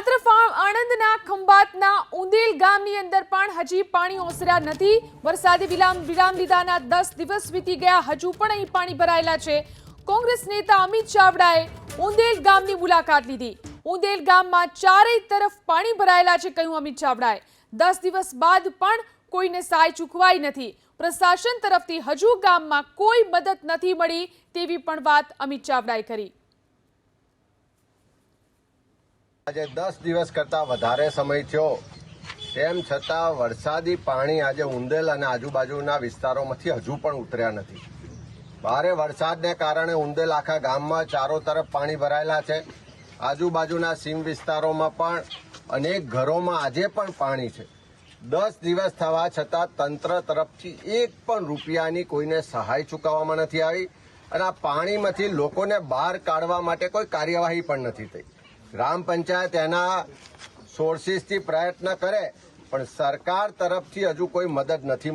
તો ફાર્મ આણંદના ખંભાતના ઉંદેલ ગામની અંદર પણ હજી પાણી ઓસર્યા નથી. વરસાદે વિરામ વિરામ લીધાના દસ દિવસ વીતી ગયા. હજુ પણ અહીં પાણી ભરાયેલા છે. કોંગ્રેસ નેતા અમિત ચાવડાએ ઉંદેલ ગામની મુલાકાત લીધી. ઉંદેલ ગામમાં ચારેય તરફ પાણી ભરાયેલા છે કહ્યું અમિત ચાવડાએ. દસ દિવસ બાદ પણ કોઈને સહાય ચૂકવાઈ નથી. પ્રશાસન તરફથી હજુ ગામમાં કોઈ મદદ નથી મળી તેવી પણ વાત અમિત ચાવડાએ કરી. આજે દસ દિવસ કરતા વધારે સમય થયો. તેમ છતાં વરસાદી પાણી આજે ઉંદેલ અને આજુબાજુના વિસ્તારોમાંથી હજુ પણ ઉતર્યા નથી. ભારે વરસાદને કારણે ઉંદેલ આખા ગામમાં ચારો તરફ પાણી ભરાયેલા છે. આજુબાજુના સીમ વિસ્તારોમાં પણ અનેક ઘરોમાં આજે પણ પાણી છે. દસ દિવસ થવા છતાં તંત્ર તરફથી એક પણ રૂપિયાની કોઈને સહાય ચૂકવવામાં નથી આવી અને આ પાણીમાંથી લોકોને બહાર કાઢવા માટે કોઈ કાર્યવાહી પણ નથી થઈ. ગ્રામ પંચાયત એના સોર્સિસથી પ્રયત્ન કરે પણ સરકાર તરફથી હજુ કોઈ મદદ નથી